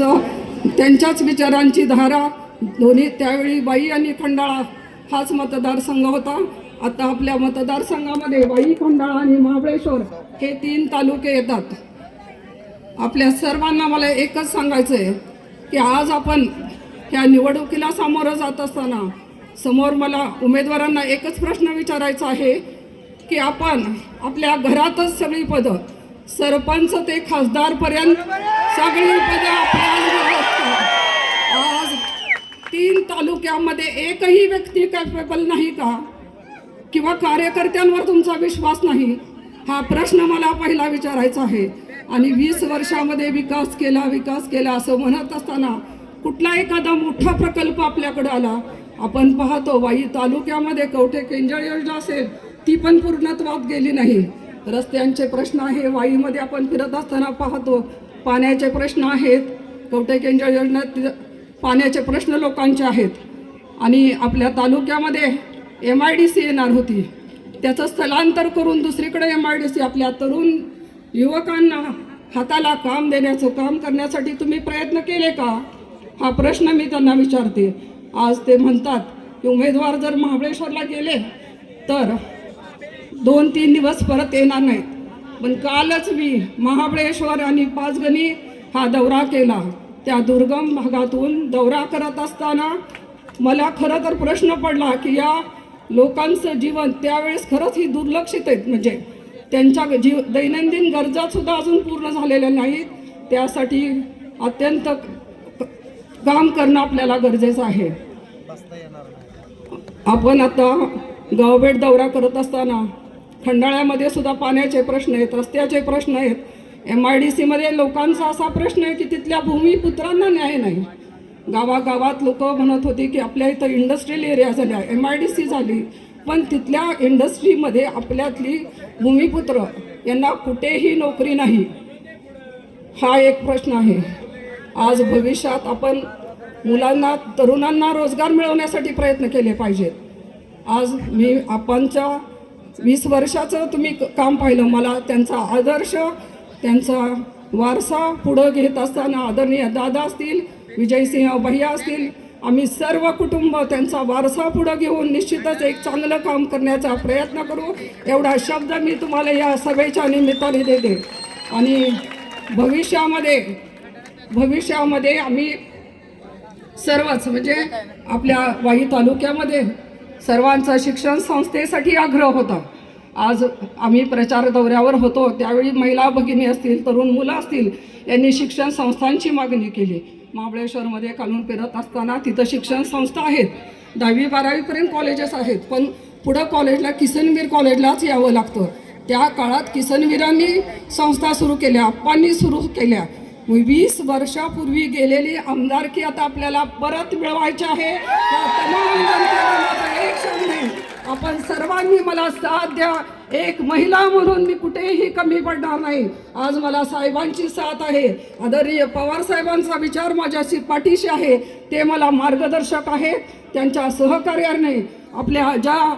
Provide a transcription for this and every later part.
त्यांच्याच विचारांची धारा दोन्ही त्यावेळी बाई आणि खंडाळा हाच मतदारसंघ होता. आता आपल्या मतदारसंघामध्ये बाई खंडाळा आणि महाबळेश्वर हे तीन तालुके येतात. आपल्या सर्वांना मला एकच सांगायचं आहे की आज आपण ह्या निवडणुकीला सामोरं जात असताना समोर मला उमेदवारांना एकच प्रश्न विचारायचा आहे की आपण आपल्या घरातच सगळी पदं सरपंच ते खासदारपर्यंत सगळी पदं आपल्याच असतात. आज तीन तालुक्यामध्ये एकही व्यक्ती कॅपेबल नाही का? किंवा कार्यकर्त्यांवर तुमचा विश्वास नाही? हा प्रश्न मला पहिला विचारायचा आहे. आणि वीस वर्षामध्ये विकास केला विकास केला असं म्हणत असताना कुठला एखादा मोठा प्रकल्प आपल्याकडे आला? आपण पाहतो वाई तालुक्यामध्ये कवठे केंजळ योजना असेल ती पण पूर्णत्वात गेली नाही. रस्त्यांचे प्रश्न आहे वाईमध्ये आपण फिरत असताना पाहतो पाण्याचे प्रश्न आहेत. कवठे यांच्या योजनेत पाण्याचे प्रश्न लोकांचे आहेत. आणि आपल्या तालुक्यामध्ये एम आय डी सी येणार होती. त्याचं स्थलांतर करून दुसरीकडे एम आय डी सी आपल्या तरुण युवकांना हाताला काम देण्याचं काम करण्यासाठी तुम्ही प्रयत्न केले का? हा प्रश्न मी त्यांना विचारते. आज ते म्हणतात की उमेदवार जर महाबळेश्वरला गेले तर दोन तीन दिवस परत येणार नाहीत. पण कालच मी महाबळेश्वर आणि पाचगणी हा दौरा केला. त्या दुर्गम भागातून दौरा करत असताना मला खरं तर प्रश्न पडला की या लोकांचं जीवन त्यावेळेस खरंच ही दुर्लक्षित आहेत. म्हणजे त्यांच्या जीव दैनंदिन गरजासुद्धा अजून पूर्ण झालेल्या नाहीत. त्यासाठी अत्यंत काम करणं आपल्याला गरजेचं आहे. आपण आता गावभेट दौरा करत असताना खंडाळ्यामध्ये सुद्धा पाण्याचे प्रश्न आहेत रस्त्याचे प्रश्न आहेत. एम आय डी सीमध्ये लोकांचा असा प्रश्न आहे की तिथल्या भूमिपुत्रांना न्याय नाही. गावागावात लोक म्हणत होती की आपल्या इथं इंडस्ट्रियल एरिया झाल्या एम आय डी सी झाली. पण तिथल्या इंडस्ट्रीमध्ये आपल्यातली भूमिपुत्र यांना कुठेही नोकरी नाही. हा एक प्रश्न आहे. आज भविष्यात आपण मुलांना तरुणांना रोजगार मिळवण्यासाठी प्रयत्न केले पाहिजेत. आज मी आपणच्या वीस वर्षाचं तुम्ही क- काम पाहिलं. मला त्यांचा आदर्श त्यांचा वारसा पुढं घेत असताना आदरणीय दादा असतील विजयसिंह भैया असतील आम्ही सर्व कुटुंब त्यांचा वारसा पुढं घेऊन निश्चितच एक चांगलं काम करण्याचा प्रयत्न करू. एवढा शब्द मी तुम्हाला या सभेच्या निमित्ताने देते. आणि भविष्यामध्ये भविष्यामध्ये आम्ही सर्वच म्हणजे आपल्या वाई तालुक्यामध्ये सर्वांचा शिक्षण संस्थेसाठी आग्रह होता. आज आम्ही प्रचार दौऱ्यावर होतो त्यावेळी महिला भगिनी असतील तरुण मुलं असतील यांनी शिक्षण संस्थांची मागणी केली. महाबळेश्वरमध्ये कालून फिरत असताना तिथं शिक्षण संस्था आहेत. दहावी बारावीपर्यंत कॉलेजेस आहेत पण पुढं कॉलेजला किसनवीर कॉलेजलाच यावं लागतं. त्या काळात किसनवीरांनी संस्था सुरू केल्या आप्पांनी सुरू केल्या. वीस वर्षापूर्वी गेलेली आमदारकी आता आपल्याला परत मिळवायची आहे. आहे. आपण सर्वांनी मला साथ द्या. एक महिला म्हणून मी कुठेही कमी पडणार नाही. आज मला साहेबांची साथ आहे. आदरणीय पवार साहेबांचा विचार माझ्याशी पाठीशी आहे. ते मला मार्गदर्शक आहे. त्यांच्या सहकार्याने आपल्या ज्या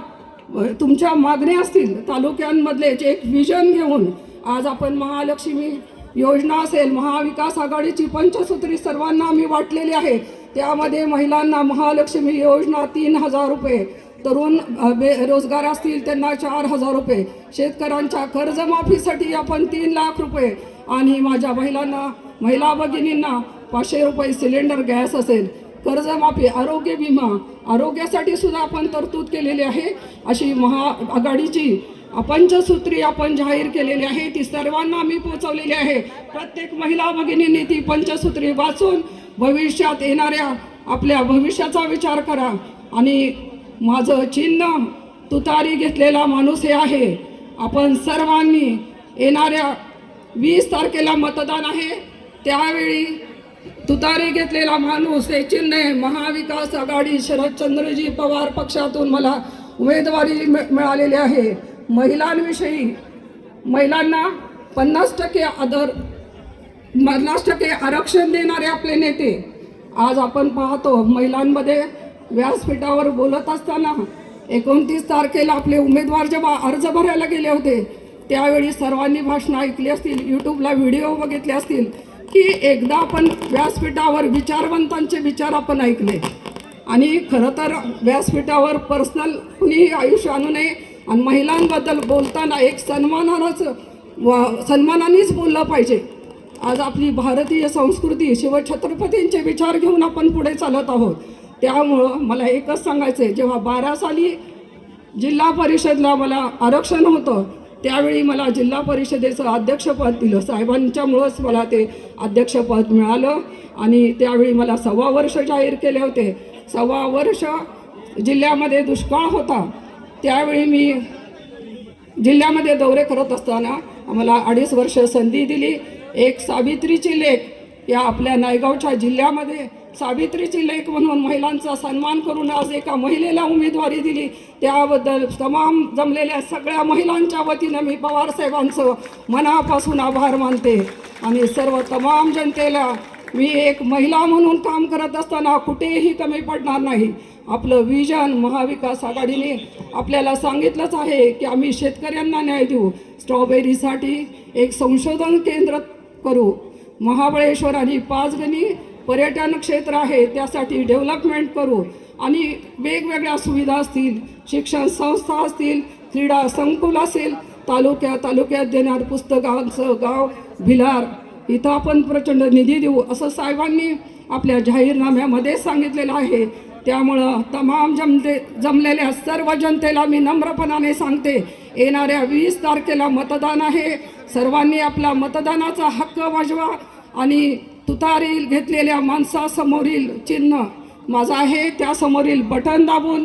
तुमच्या मागण्या असतील तालुक्यांमधले जे एक विजन घेऊन आज आपण महालक्ष्मी योजना असेल महाविकास आघाडीची पंचसूत्री सर्वांना आम्ही वाटलेली आहे. त्यामध्ये महिलांना महालक्ष्मी योजना तीन हजार रुपये तरुण बेरोजगार असतील त्यांना चार हजार रुपये शेतकऱ्यांच्या कर्जमाफीसाठी आपण तीन लाख रुपये आणि माझ्या महिलांना महिला भगिनींना पाचशे रुपये सिलेंडर गॅस असेल. कर्जमाफी आरोग्य विमा आरोग्यासाठी सुद्धा आपण तरतूद केलेली आहे. अशी महाआघाडीची पंचसूत्री आपण जाहीर केलेली आहे. ती सर्वांना आम्ही पोचवलेली आहे. प्रत्येक महिला भगिनींनी ती पंचसूत्री वाचून भविष्यात येणाऱ्या आपल्या भविष्याचा विचार करा. आणि माझं चिन्ह तुतारी घेतलेला माणूस हे आहे. आपण सर्वांनी येणाऱ्या वीस तारखेला मतदान आहे. त्यावेळी तुतारी घेतलेला माणूस हे चिन्ह महाविकास आघाडी शरदचंद्रजी पवार पक्षातून मला उमेदवारी मिळालेली आहे. महिलांविषयी महिलांना पन्नास टक्के आदर पन्नास टक्के आरक्षण देणारे आपले नेते. आज आपण पाहतो महिलांमध्ये व्यासपीठावर बोलत असताना एकोणतीस तारखेला आपले उमेदवार जेव्हा अर्ज भरायला गेले होते त्यावेळी सर्वांनी भाषणं ऐकली असतील यूट्यूबला व्हिडिओ बघितले असतील. की एकदा आपण व्यासपीठावर विचारवंतांचे विचार आपण ऐकले. आणि खरं तर व्यासपीठावर पर्सनल कुणीही आयुष्य आणू नये आणि महिलांबद्दल बोलताना एक सन्मानानंच व सन्मानानेच बोललं पाहिजे. आज आपली भारतीय संस्कृती शिवछत्रपतींचे विचार घेऊन आपण पुढे चालत आहोत. त्यामुळं मला एकच सांगायचं आहे जेव्हा बारा साली जिल्हा परिषदला मला आरक्षण होतं त्यावेळी मला जिल्हा परिषदेचं अध्यक्षपद दिलं. साहेबांच्यामुळंच मला ते अध्यक्षपद मिळालं आणि त्यावेळी मला सव्वा वर्ष जाहीर केले होते. सव्वा वर्ष जिल्ह्यामध्ये दुष्काळ होता. त्यावेळी मी जिल्ह्यामध्ये दौरे करत असताना आम्हाला अडीच वर्ष संधी दिली. एक सावित्रीची लेख या आपल्या नायगावच्या जिल्ह्यामध्ये सावित्रीची लेख म्हणून महिलांचा सन्मान करून आज एका महिलेला उमेदवारी दिली. त्याबद्दल तमाम जमलेल्या सगळ्या महिलांच्या वतीनं मी पवारसाहेबांचं मनापासून आभार मानते. आणि सर्व तमाम जनतेला मी एक महिला म्हणून काम करत असताना कुठेही कमी पडणार नाही. आपलं विजन महाविकास आघाडीने आपल्याला सांगितलंच आहे की आम्ही शेतकऱ्यांना न्याय देऊ. स्ट्रॉबेरीसाठी एक संशोधन केंद्र करू. महाबळेश्वर आणि पाचगणी पर्यटन क्षेत्र आहे त्यासाठी डेव्हलपमेंट करू. आणि वेगवेगळ्या सुविधा असतील शिक्षण संस्था असतील क्रीडा संकुल असेल तालुक्या तालुक्यात देणार पुस्तकांचं गाव भिलार. इथं आपण प्रचंड निधी देऊ असं साहेबांनी आपल्या जाहीरनाम्यामध्ये सांगितलेलं आहे. त्यामुळं तमाम जमले जमलेल्या सर्व जनतेला मी नम्रपणाने सांगते येणाऱ्या वीस तारखेला मतदान आहे. सर्वांनी आपला मतदानाचा हक्क वाजवा आणि तुतारील घेतलेल्या माणसासमोरील चिन्ह. माझं आहे त्यासमोरील बटन दाबून